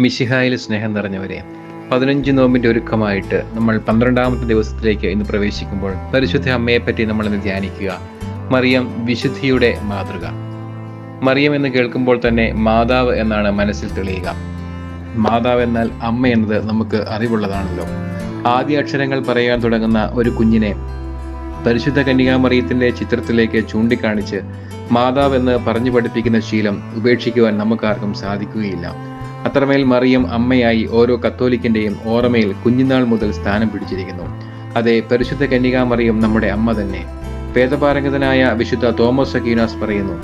മിശിഹായിൽ സ്നേഹം നിറഞ്ഞവരെ പതിനഞ്ച് നോമ്പിന്റെ ഒരുക്കമായിട്ട് നമ്മൾ പന്ത്രണ്ടാമത്തെ ദിവസത്തിലേക്ക് ഇന്ന് പ്രവേശിക്കുമ്പോൾ പരിശുദ്ധ അമ്മയെപ്പറ്റി നമ്മൾ ഇന്ന് ധ്യാനിക്കുക. മറിയം വിശുദ്ധിയുടെ മാതൃക. മറിയം എന്ന് കേൾക്കുമ്പോൾ തന്നെ മാതാവ് എന്നാണ് മനസ്സിൽ തെളിയുക. മാതാവ് എന്നാൽ അമ്മ എന്നത് നമുക്ക് അറിവുള്ളതാണല്ലോ. ആദ്യ അക്ഷരങ്ങൾ പറയാൻ തുടങ്ങുന്ന ഒരു കുഞ്ഞിനെ പരിശുദ്ധ കന്യകാമറിയത്തിന്റെ ചിത്രത്തിലേക്ക് ചൂണ്ടിക്കാണിച്ച് മാതാവ് എന്ന് പറഞ്ഞു പഠിപ്പിക്കുന്ന ശീലം ഉപേക്ഷിക്കുവാൻ നമുക്കാർക്കും സാധിക്കുകയില്ല. അത്രമേൽ മറിയം അമ്മയായി ഓരോ കത്തോലിക്കിന്റെയും ഓർമ്മയിൽ കുഞ്ഞുനാൾ മുതൽ സ്ഥാനം പിടിച്ചിരിക്കുന്നു. അതെ പരിശുദ്ധ കന്യകാമറിയം നമ്മുടെ അമ്മ തന്നെ. വേദപാരംഗതനായ വിശുദ്ധ തോമസ് അക്കീനാസ് പറയുന്നു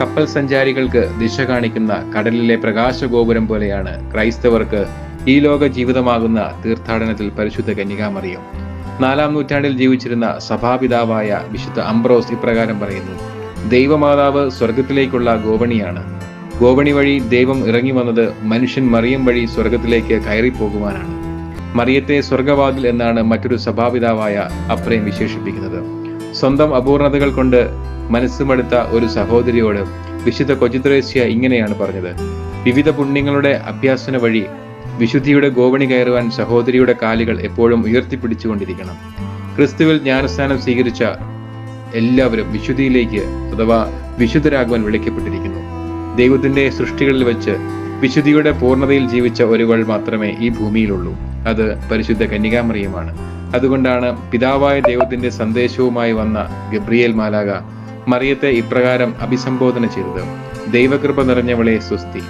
കപ്പൽ സഞ്ചാരികൾക്ക് ദിശ കാണിക്കുന്ന കടലിലെ പ്രകാശഗോപുരം പോലെയാണ് ക്രൈസ്തവർക്ക് ഈ ലോക ജീവിതമാകുന്ന തീർത്ഥാടനത്തിൽ പരിശുദ്ധ കന്യകാമറിയം. നാലാം നൂറ്റാണ്ടിൽ ജീവിച്ചിരുന്ന സഭാപിതാവായ വിശുദ്ധ അംബ്രോസ് ഇപ്രകാരം പറയുന്നു ദൈവമാതാവ് സ്വർഗത്തിലേക്കുള്ള ഗോവണിയാണ് ഗോവണി വഴി ദൈവം ഇറങ്ങി വന്നത് മനുഷ്യൻ മറിയം വഴി സ്വർഗത്തിലേക്ക് കയറിപ്പോകുവാനാണ്. മറിയത്തെ സ്വർഗവാതിൽ എന്നാണ് മറ്റൊരു സഭാപിതാവായ അപ്രയം വിശേഷിപ്പിക്കുന്നത്. സ്വന്തം അപൂർണതകൾ കൊണ്ട് മനസ്സുമെടുത്ത ഒരു സഹോദരിയോട് വിശുദ്ധ കൊച്ചിത്രേസ്യ ഇങ്ങനെയാണ് പറഞ്ഞത്. വിവിധ പുണ്യങ്ങളുടെ അഭ്യാസന വഴി വിശുദ്ധിയുടെ ഗോവണി കയറുവാൻ സഹോദരിയുടെ കാലുകൾ എപ്പോഴും ഉയർത്തിപ്പിടിച്ചുകൊണ്ടിരിക്കണം. ക്രിസ്തുവിൽ ജ്ഞാനസ്ഥാനം സ്വീകരിച്ച എല്ലാവരും വിശുദ്ധിയിലേക്ക് അഥവാ വിശുദ്ധരാകുവാൻ വിളിക്കപ്പെട്ടിരിക്കുന്നു. ദൈവത്തിന്റെ സൃഷ്ടികളിൽ വെച്ച് വിശുദ്ധിയുടെ പൂർണതയിൽ ജീവിച്ച ഒരുവൾ മാത്രമേ ഈ ഭൂമിയിലുള്ളൂ. അത് പരിശുദ്ധ കന്യകാമറിയുമാണ്. അതുകൊണ്ടാണ് പിതാവായ ദൈവത്തിന്റെ സന്ദേശവുമായി വന്ന ഗബ്രിയേൽ മാലാക മറിയത്തെ ഇപ്രകാരം അഭിസംബോധന ചെയ്തത് ദൈവകൃപ നിറഞ്ഞവളെ സ്വസ്തി.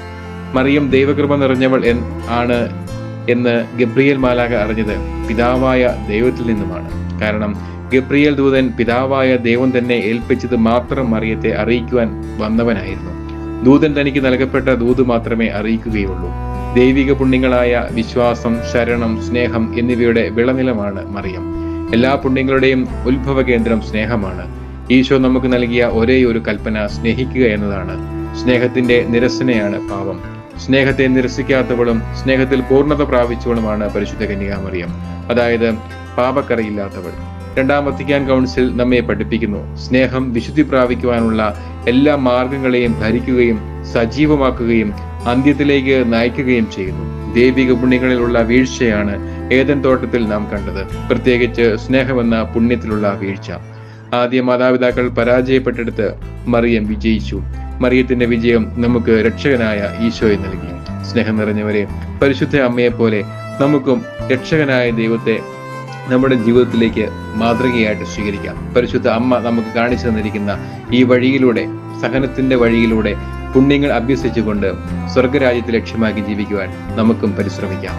മറിയം ദൈവകൃപ നിറഞ്ഞവൾ ആണ് എന്ന് ഗബ്രിയേൽ മാലാക അറിഞ്ഞത് പിതാവായ ദൈവത്തിൽ നിന്നുമാണ്. കാരണം ഗബ്രിയേൽ ദൂതൻ പിതാവായ ദൈവം തന്നെ ഏൽപ്പിച്ചത് മാത്രം മറിയത്തെ അറിയിക്കുവാൻ വന്നവനായിരുന്നു. ദൂതൻ തനിക്ക് നൽകപ്പെട്ട ദൂത് മാത്രമേ അറിയിക്കുകയുള്ളൂ. ദൈവിക പുണ്യങ്ങളായ വിശ്വാസം ശരണം സ്നേഹം എന്നിവയുടെ വിളനിലമാണ് മറിയം. എല്ലാ പുണ്യങ്ങളുടെയും ഉത്ഭവ കേന്ദ്രം സ്നേഹമാണ്. ഈശോ നമുക്ക് നൽകിയ ഒരേ ഒരു കൽപ്പന സ്നേഹിക്കുക എന്നതാണ്. സ്നേഹത്തിന്റെ നിരസനയാണ് പാപം. സ്നേഹത്തെ നിരസിക്കാത്തവളും സ്നേഹത്തിൽ പൂർണത പ്രാപിച്ചവളുമാണ് പരിശുദ്ധ കന്യകാമറിയം അതായത് പാപക്കറയില്ലാത്തവൾ. രണ്ടാം വത്തിക്കാൻ കൗൺസിൽ നമ്മെ പഠിപ്പിക്കുന്നു. സ്നേഹം വിശുദ്ധി പ്രാപിക്കുവാനുള്ള എല്ലാ മാർഗങ്ങളെയും ധരിക്കുകയും സജീവമാക്കുകയും അന്ത്യത്തിലേക്ക് നയിക്കുകയും ചെയ്യുന്നു. ദൈവിക പുണ്യങ്ങളിലുള്ള വീഴ്ചയാണ് ഏതൻ തോട്ടത്തിൽ നാം കണ്ടത്. പ്രത്യേകിച്ച് സ്നേഹമെന്ന പുണ്യത്തിലുള്ള വീഴ്ച. ആദ്യ മാതാപിതാക്കൾ പരാജയപ്പെട്ടെടുത്ത് മറിയം വിജയിച്ചു. മറിയത്തിന്റെ വിജയം നമുക്ക് രക്ഷകനായ ഈശോയെ നൽകി. സ്നേഹം നിറഞ്ഞവരെ പരിശുദ്ധ അമ്മയെ പോലെ നമുക്കും രക്ഷകനായ ദൈവത്തെ നമ്മുടെ ജീവിതത്തിലേക്ക് മാതൃകയായിട്ട് സ്വീകരിക്കാം. പരിശുദ്ധ അമ്മ നമുക്ക് കാണിച്ചു തന്നിരിക്കുന്ന ഈ വഴിയിലൂടെ സഹനത്തിന്റെ വഴിയിലൂടെ പുണ്യങ്ങൾ അഭ്യസിച്ചുകൊണ്ട് സ്വർഗരാജ്യത്തെ ലക്ഷ്യമാക്കി ജീവിക്കുവാൻ നമുക്കും പരിശ്രമിക്കാം.